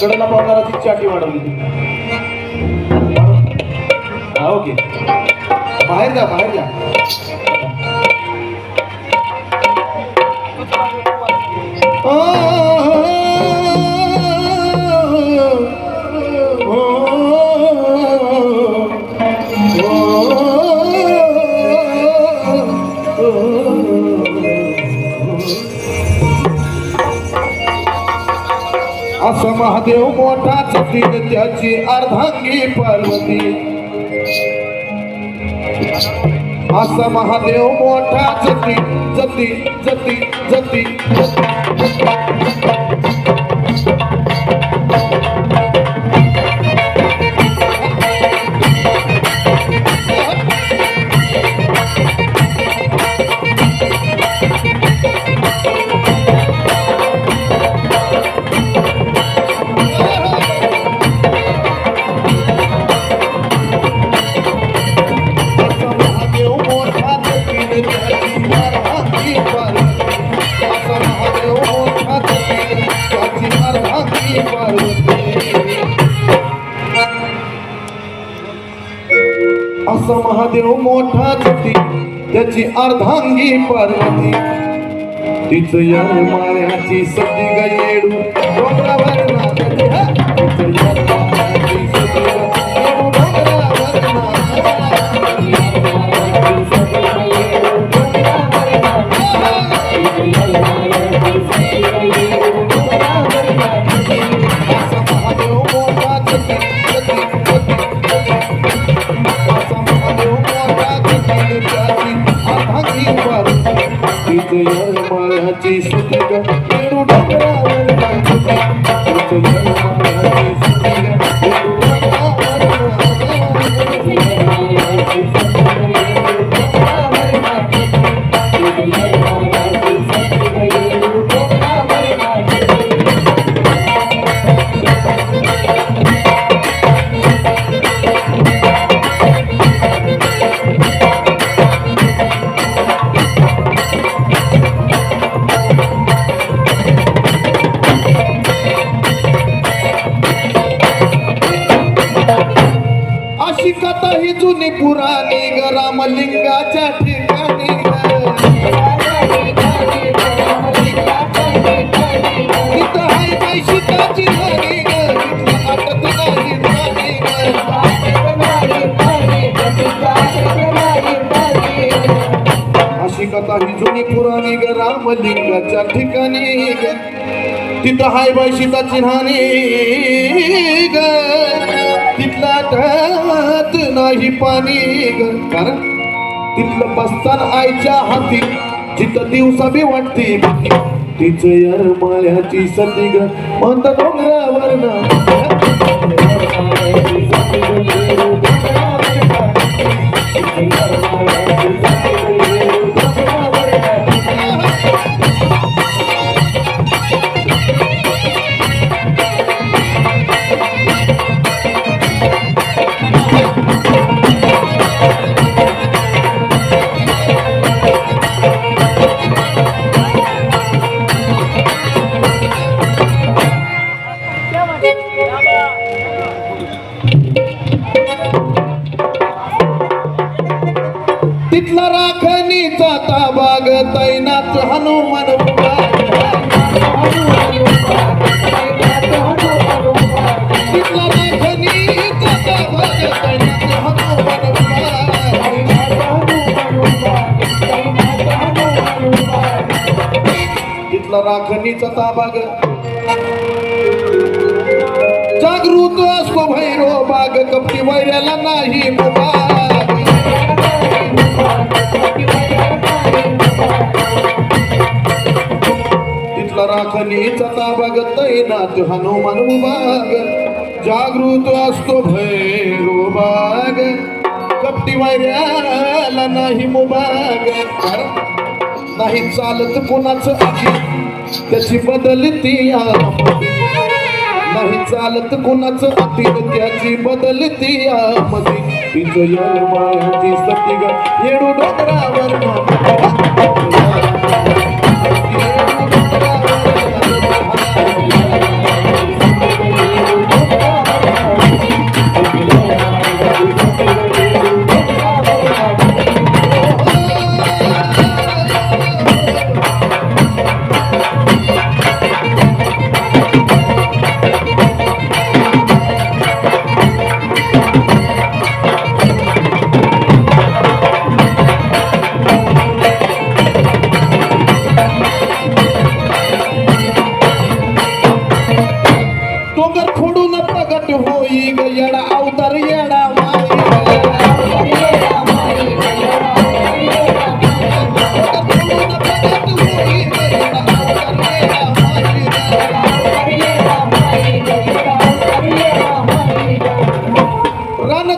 चढला पावणारा ती चाटी वाढवली. हा ओके. बाहेर जा बाहेर जा. असं महादेव मोठा चतीन त्याची अर्धांगी पार्वती. असा महादेव मोठा जती जती जती जती महादेव मोठा जती त्याची अर्धांगी पार्वती तिच या माळ्याची सती गयेडू डोंगरावर कथा ही जुनी पुराणी ग रामलिंगाच्या ठिकाणी अशी कथा ही जुनी पुराणी ग रामलिंगाच्या ठिकाणी ग. तिथं हाय बाई सीताची राणी ग. तिथला आटत नाही पाणी ग. कारण तिथलं बसताना आईच्या हाती. जिथं दिवसा बी वाटते भीती. तिचं यार मायाची सती ग. म्हणत डोंगरावर ना. तैनात हनुमान तिथला राखणीचा ताबाग तैनात जागृत असतो भैरो बाग कपटी वैऱ्याला नाही मुबाग तिथला राखणीचा ताबाग तैनात हनुमान उभाग जागृत असतो भैरो बाग. कपटी वैऱ्याला नाही मुबाग. नाही चालत कोणाचं आधी त्याची बदलती नाही चालत कोणाचं अतिर त्याची बदलती आमदी तिचं या मायाची ग येडू डोंगरावर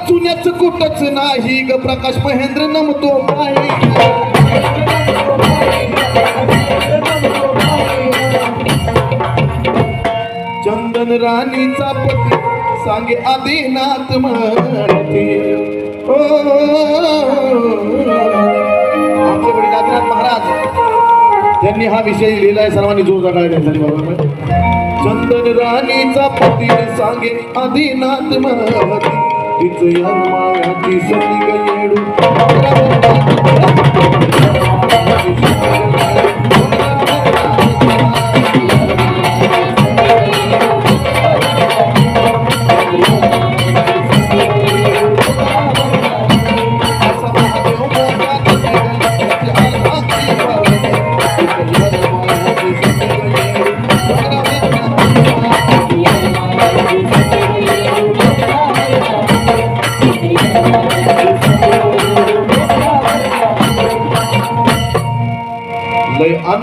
चुन्याचं कुठच नाही ग प्रकाश महेंद्र नमतो पायी सांगे आदिनाथ म्हणते ओ आमचे आदिनाथ महाराज त्यांनी हा विषय लिहिलाय सर्वांनी जोर काढायला त्यांसाठी चंदन राणीचा पती सांगे आदिनाथ म्हणते तिचं या मायाची सती येडू.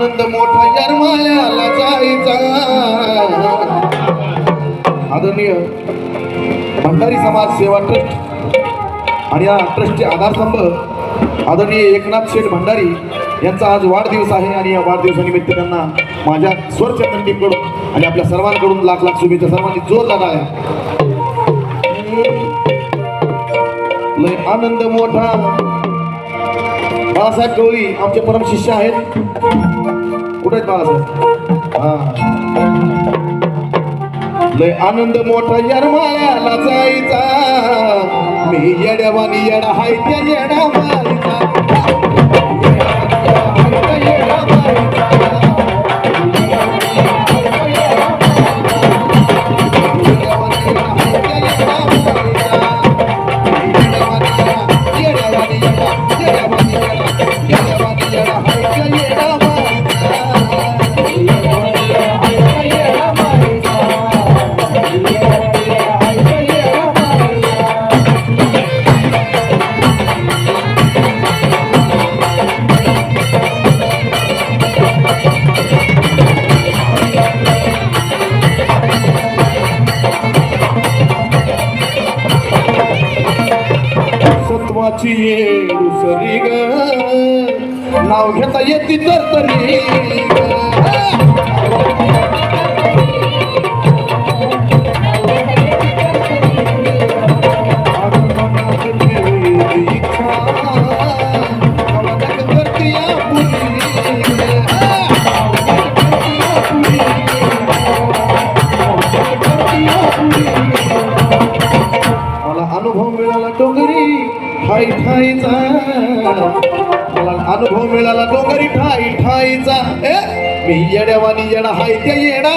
आनंद मोठा जन्मायाला जायचा. आदरणीय भंडारी समाज सेवा ट्रस्ट आणि या ट्रस्टचे आधारस्तंभ आदरणीय एकनाथ शेठ भंडारी यांचा आज वाढदिवस आहे आणि या वाढदिवसानिमित्त त्यांना माझ्या स्वरचंदन टीमकडून आणि आपल्या सर्वांकडून लाख लाख शुभेच्छा. सर्वांनी जोर झाला आहे लय आनंद मोठा. बाळासाहेब गवळी आमचे परम शिष्य आहेत. कुठे आहेत बाळासाहेब? हा. लय आनंद मोठा यरमाळ्याला जायचा. मी येड्यावानी येडा हाय त्या येडा सत्वाची ये दुसरी ग. नाव घेता येते तर तरी मी येड्यावानी येडा हाय त्या येडा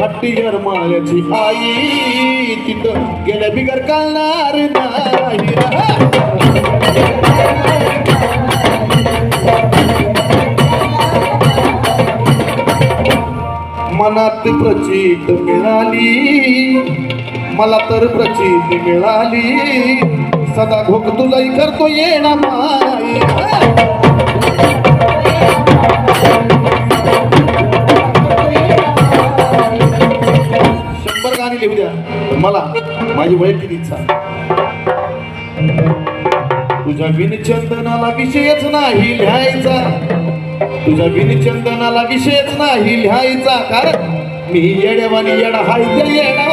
हट्टी मी मायाची आई. तिथं गेल्या बिगर कळणार नाही मनात प्रचित मिळाली मला तर प्रचित मिळाली. सदा घोक तुलाही करतो येणा माई शंभर गाणी लिहू द्या पण मला माझी वैयक्तिक इच्छा. तुझ्या विनचंदनाला विषयच नाही लिहायचा. तुझ्या विनचंदनाला विषयच नाही लिहायचा. कारण मी येड्यावानी येडा हाय त्या येडा